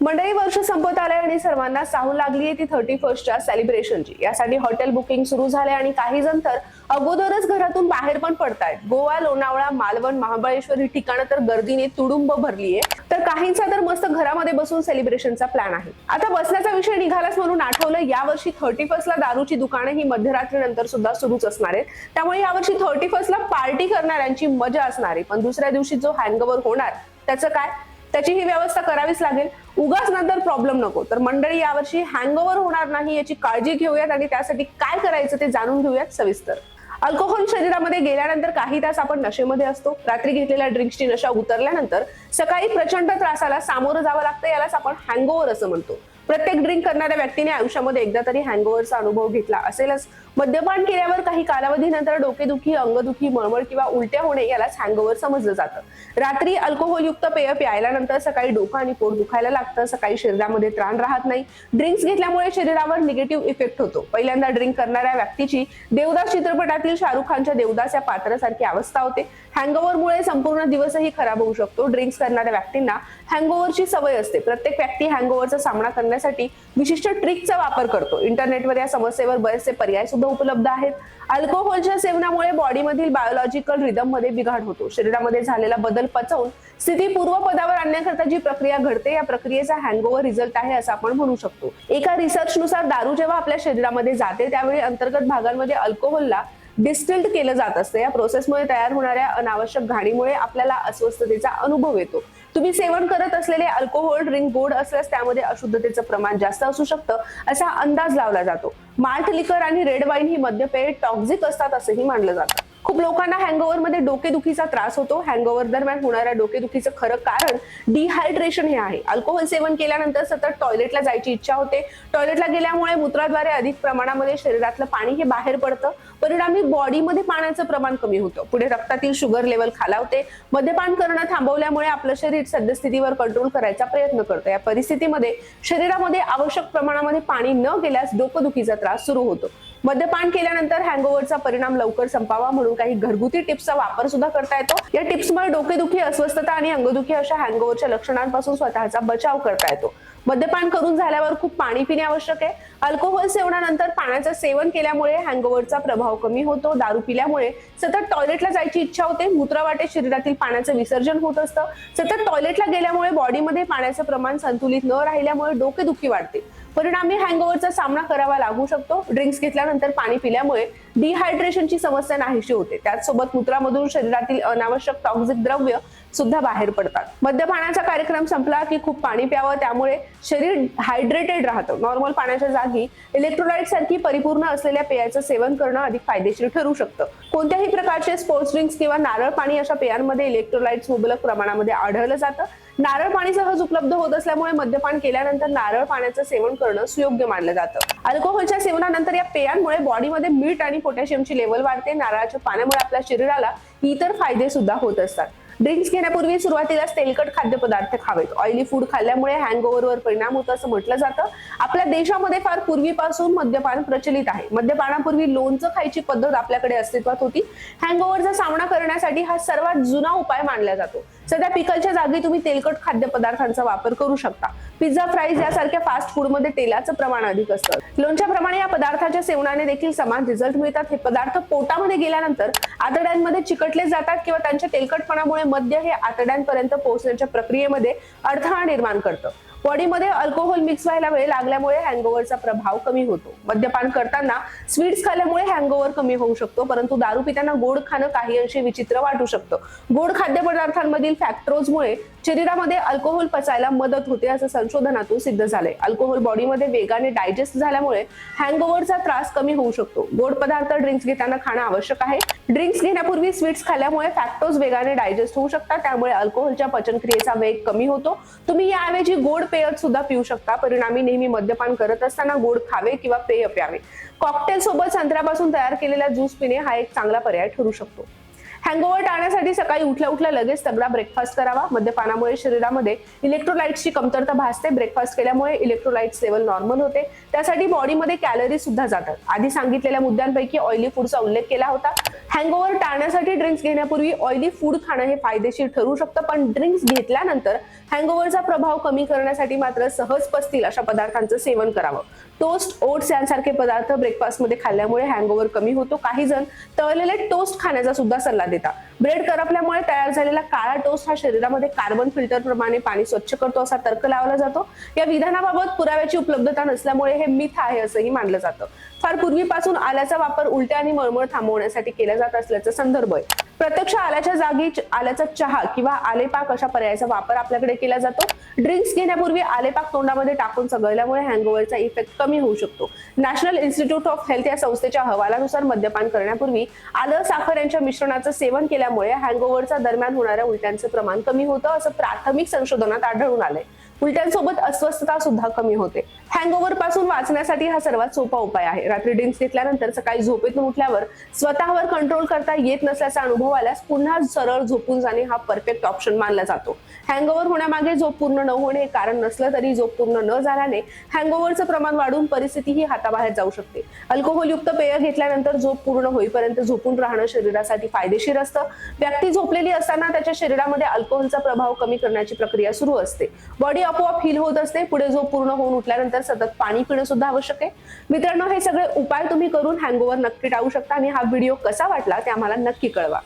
मंडळी वर्ष संपत आलंय आणि सर्वांना साहू लागली आहे ती थर्टी फर्स्टच्या सेलिब्रेशनची यासाठी हॉटेल बुकिंग सुरू झाले आणि काही जण तर अगोदरच घरातून बाहेर पण पडतायत. गोवा लोणावळा मालवण महाबळेश्वर ही ठिकाणं तर गर्दीने तुडुंब भरली आहे. तर काहींचा तर मस्त घरामध्ये बसून सेलिब्रेशनचा प्लॅन आहे. आता बसण्याचा विषय निघालाच म्हणून आठवलं यावर्षी थर्टी फर्स्टला दारूची दुकानं ही मध्यरात्रीनंतर सुद्धा सुरूच असणार आहेत. त्यामुळे यावर्षी थर्टी फर्स्टला पार्टी करणाऱ्यांची मजा असणार आहे. पण दुसऱ्या दिवशी जो हँगओव्हर होणार त्याचं काय? त्याची ही व्यवस्था करावीच लागेल. उगाच नंतर प्रॉब्लेम नको. तर मंडळी यावर्षी हँगओव्हर होणार नाही याची काळजी घेऊयात आणि त्यासाठी काय करायचं ते जाणून घेऊयात सविस्तर. अल्कोहोल शरीरामध्ये गेल्यानंतर काही तास आपण नशेमध्ये असतो. रात्री घेतलेल्या ड्रिंक्सची नशा उतरल्यानंतर सकाळी प्रचंड त्रासाला सामोरं जावं लागतं यालाच आपण हँगओव्हर असं म्हणतो. प्रत्येक ड्रिंक करणाऱ्या व्यक्तीने आयुष्यामध्ये एकदा तरी हँगओव्हरचा अनुभव घेतला असेलच. मद्यपान केल्यावर काही कालावधीनंतर डोकेदुखी अंगदुखी मळमळ किंवा उलट्या होणे यालाच हँगओव्हर समजलं जातं. रात्री अल्कोहोलयुक्त पेय प्यायल्यानंतर सकाळी डोकं आणि पोट दुखायला लागतं. सकाळी शरीरामध्ये त्राण राहत नाही. ड्रिंक्स घेतल्यामुळे शरीरावर निगेटिव्ह इफेक्ट होतो. पहिल्यांदा ड्रिंक करणाऱ्या व्यक्तीची देवदास चित्रपटातील शाहरुख खानच्या देवदास या पात्रासारखी अवस्था होते. हँगओव्हरमुळे संपूर्ण दिवसही खराब होऊ शकतो. ड्रिंक्स करणाऱ्या व्यक्तींना हँगओव्हरची सवय असते. प्रत्येक व्यक्ती हँगओव्हरचा सामना करण्यासाठी विशिष्ट ट्रिकचा वापर करतो. इंटरनेटवर या समस्येवर बरेचसे पर्याय सुद्धा उपलब्ध आहेत. अल्कोहोलच्या सेवनामुळे बॉडीमधील बायोलॉजिकल रिदममध्ये बिघाड होतो. शरीरामध्ये झालेला बदल पचवून स्थिती पूर्वपदावर आणण्याकरता जी प्रक्रिया घडते या प्रक्रियेचा हँगओव्हर रिझल्ट आहे असं आपण म्हणू शकतो. एका रिसर्चनुसार दारू जेव्हा आपल्या शरीरामध्ये जाते त्यावेळी अंतर्गत भागांमध्ये अल्कोहोलला डिस्टिल्ड केलं जात असतं. या प्रोसेसमुळे तयार होणाऱ्या अनावश्यक घाणीमुळे आपल्याला अस्वस्थतेचा अनुभव येतो. तुम्ही सेवन करत असलेले अल्कोहोल ड्रिंक गोड असल्यास त्यामध्ये अशुद्धतेचं प्रमाण जास्त असू शकतं असा अंदाज लावला जातो. माल्ट लिकर आणि रेड वाईन ही मद्यपेय टॉक्झिक असतात असंही मानलं जातं. खूप लोकांना हँगओव्हरमध्ये डोकेदुखीचा त्रास होतो. हँगओव्हर दरम्यान होणाऱ्या डोकेदुखीचं खरं कारण डिहायड्रेशन हे आहे. अल्कोहोल सेवन केल्यानंतर सतत टॉयलेटला जायची इच्छा होते. टॉयलेटला गेल्यामुळे मूत्राद्वारे अधिक प्रमाणामध्ये शरीरातलं पाणी हे बाहेर पडतं. परिणामी बॉडीमध्ये पाण्याचं प्रमाण कमी होतं. पुढे रक्तातील शुगर लेवल खालावते. मद्यपान करणं थांबवल्यामुळे आपलं शरीर सद्यस्थितीवर कंट्रोल करायचा प्रयत्न करतं. या परिस्थितीमध्ये शरीरामध्ये आवश्यक प्रमाणामध्ये पाणी न गेल्यास डोकदुखीचा त्रास सुरू होतो. मद्यपान केल्यानंतर हँगओव्हरचा परिणाम लवकर संपावा म्हणून काही घरगुती टिप्सचा वापर सुद्धा करता येतो. या टिप्समुळे डोकेदुखी अस्वस्थता आणि अंगदुखी अशा हँगओव्हरच्या लक्षणांपासून स्वतःचा बचाव करता येतो. मद्यपान करून झाल्यावर खूप पाणी पिणे आवश्यक आहे. अल्कोहोल सेवनानंतर पाण्याचं सेवन केल्यामुळे हँगओव्हरचा प्रभाव कमी होतो. दारू पिल्यामुळे सतत टॉयलेटला जायची इच्छा होते. मूत्रवाटे शरीरातील पाण्याचं विसर्जन होत असतं. सतत टॉयलेटला गेल्यामुळे बॉडीमध्ये पाण्याचं प्रमाण संतुलित न राहिल्यामुळे डोकेदुखी वाढते. परिणामी हँगओव्हरचा सामना करावा लागू शकतो. ड्रिंक्स घेतल्यानंतर पाणी पिल्यामुळे डिहायड्रेशनची समस्या नाहीशी होते. त्याचसोबत मूत्रामधून शरीरातील अनावश्यक टॉक्झिक द्रव्य सुद्धा बाहेर पडतात. मद्यपानाचा कार्यक्रम संपला की खूप पाणी प्यावं त्यामुळे शरीर हायड्रेटेड राहतं. नॉर्मल पाण्याच्या जागी इलेक्ट्रोलाइट सारखी परिपूर्ण असलेल्या पेयाचं सेवन करणं अधिक फायदेशीर ठरू शकतं. कोणत्याही प्रकारचे स्पोर्ट्स ड्रिंक्स किंवा नारळ पाणी अशा पेयांमध्ये इलेक्ट्रोलाइट्स मुबलक प्रमाणामध्ये आढळलं जातं. नारळ पाणी सहज उपलब्ध होत असल्यामुळे मद्यपान केल्यानंतर नारळ पाण्याचं सेवन करणं सुयोग्य मानलं जातं. अल्कोहोलच्या सेवनानंतर या पेयांमुळे बॉडीमध्ये मीठ आणि पोटॅशियमची लेवल वाढते. नारळाच्या पाण्यामुळे आपल्या शरीराला इतर फायदे सुद्धा होत असतात. ड्रिंक्स घेण्यापूर्वी सुरुवातीलाच तेलकट खाद्यपदार्थ खावेत. ऑइली फूड खाल्ल्यामुळे हँगओव्हरवर परिणाम होतो असं म्हटलं जातं. आपल्या देशामध्ये फार पूर्वीपासून मद्यपान प्रचलित आहे. मद्यपानापूर्वी लोणचं खायची पद्धत आपल्याकडे अस्तित्वात होती. हँगओव्हरचा सामना करण्यासाठी हा सर्वात जुना उपाय मानला जातो. सध्या पिकलच्या जागी तुम्ही तेलकट खाद्यपदार्थांचा वापर करू शकता. पिझ्झा फ्राईज यासारख्या फास्ट फूडमध्ये तेलाचं प्रमाण अधिक असतं. लोणच्याप्रमाणे या पदार्थाच्या सेवनाने देखील समान रिझल्ट मिळतात. हे पदार्थ पोटामध्ये गेल्यानंतर आतड्यांमध्ये चिकटले जातात किंवा त्यांच्या तेलकटपणामुळे मद्य हे आतड्यांपर्यंत पोहोचण्याच्या प्रक्रियेमध्ये अडथळा निर्माण करतं. बॉडीमध्ये अल्कोहोल मिक्स व्हायला वेळ लागल्यामुळे हँगओव्हरचा प्रभाव कमी होतो. मद्यपान करताना स्वीट्स खाल्ल्यामुळे हँगओव्हर कमी होऊ शकतो परंतु दारू पिताना गोड खाणं काही अंशी विचित्र वाटू शकतं. गोड खाद्यपदार्थांमधील फॅक्टरोजमुळे शरीरामध्ये अल्कोहोल पचायला मदत होते असं संशोधनातून सिद्ध झालंय. अल्कोहोल बॉडीमध्ये वेगाने डायजेस्ट झाल्यामुळे हँगओव्हरचा त्रास कमी होऊ शकतो. गोड पदार्थ ड्रिंक्स घेताना खाणं आवश्यक आहे. ड्रिंक्स घेण्यापूर्वी स्वीट्स खाल्ल्यामुळे फॅक्टोज वेगाने डायजेस्ट होऊ शकतात त्यामुळे अल्कोहोलच्या पचनक्रियेचा वेग कमी होतो. तुम्ही याऐवजी गोड पेय सुद्धा पिऊ शकता. परिणामी नेहमी मद्यपान करत असताना गोड खावे किंवा पेय प्यावे. कॉकटेल सोबत संत्र्यापासून तयार केलेला ज्यूस पिणे हा एक चांगला पर्याय ठरू शकतो. हँगओव्हर टाळण्यासाठी सकाळी उठल्या उठल्या लगेच तगडा ब्रेकफास्ट करावा. मद्यपानामुळे शरीरामध्ये इलेक्ट्रोलाइट्सची कमतरता भासते. ब्रेकफास्ट केल्यामुळे इलेक्ट्रोलाइट्स लेवल नॉर्मल होते. त्यासाठी बॉडीमध्ये कॅलरी सुद्धा जातात. आधी सांगितलेल्या मुद्द्यांपैकी ऑइली फूडचा उल्लेख केला होता. हँगओव्हर टाळण्यासाठी ड्रिंक्स घेण्यापूर्वी ऑइली फूड खाणं हे फायदेशीर ठरू शकतं पण ड्रिंक्स घेतल्यानंतर हँगओव्हरचा प्रभाव कमी करण्यासाठी मात्र सहज पसतील अशा पदार्थांचं सेवन करावं. टोस्ट ओट्स यांसारखे पदार्थ ब्रेकफास्टमध्ये खाल्ल्यामुळे हँगओव्हर कमी होतो. काही जण तळलेले टोस्ट खाण्याचा सुद्धा सल्ला देतात. ब्रेड करपल्यामुळे तयार झालेला काळा टोस हा शरीरामध्ये कार्बन फिल्टर प्रमाणे पाणी स्वच्छ करतो असा तर्क लावला जातो. या विधानाबाबत पुराव्याची उपलब्धता नसल्यामुळे हे मिथ आहे असंही मानलं जातं. फार पूर्वीपासून आल्याचा वापर उलट्या आणि मळमळ थांबवण्यासाठी केला जात असल्याचा संदर्भ आहे. प्रत्यक्ष आल्याच्या जागी आल्याचा चहा किंवा आलेपाक अशा पर्यायाचा वापर आपल्याकडे केला जातो. ड्रिंक्स घेण्यापूर्वी आलेपाक तोंडामध्ये टाकून सगळल्यामुळे हँगओव्हरचा इफेक्ट कमी होऊ शकतो. नॅशनल इन्स्टिट्यूट ऑफ हेल्थ या संस्थेच्या अहवालानुसार मद्यपान करण्यापूर्वी आलं साखर यांच्या मिश्रणाचं सेवन केल्यामुळे हँगओव्हरचा दरम्यान होणाऱ्या उलट्यांचं प्रमाण कमी होतं असं प्राथमिक संशोधनात आढळून आलंय. उलट्यांसोबत अस्वस्थता सुद्धा कमी होते. हँगओव्हरपासून वाचण्यासाठी हा सर्वात सोपा उपाय आहे. रात्री ड्रिंक्स घेतल्यानंतर सकाळी झोपेतून उठल्यावर स्वतःवर कंट्रोल करता येत नसल्याचा अनुभव आल्यास पुन्हा सरळ झोपून जाणे हा परफेक्ट ऑप्शन मानला जातो. हँगओव्हर होण्यामागे झोप पूर्ण न होणे हे कारण नसलं तरी झोप पूर्ण न झाल्याने हँगओव्हरचं प्रमाण वाढून परिस्थिती ही हाताबाहेर जाऊ शकते. अल्कोहोलयुक्त पेय घेतल्यानंतर झोप पूर्ण होईपर्यंत झोपून राहणं शरीरासाठी फायदेशीर असतं. व्यक्ती झोपलेली असताना त्याच्या शरीरामध्ये अल्कोहोलचा प्रभाव कमी करण्याची प्रक्रिया सुरू असते. बॉडी आपोआप हिल होत असते. पुढे झोप पूर्ण होऊन उठल्यानंतर सतत पाणी पिणं सुद्धा आवश्यक आहे. मित्रांनो हे सगळे उपाय तुम्ही करून हँगओव्हर नक्की टाळू शकता आणि हा व्हिडिओ कसा वाटला ते आम्हाला नक्की कळवा.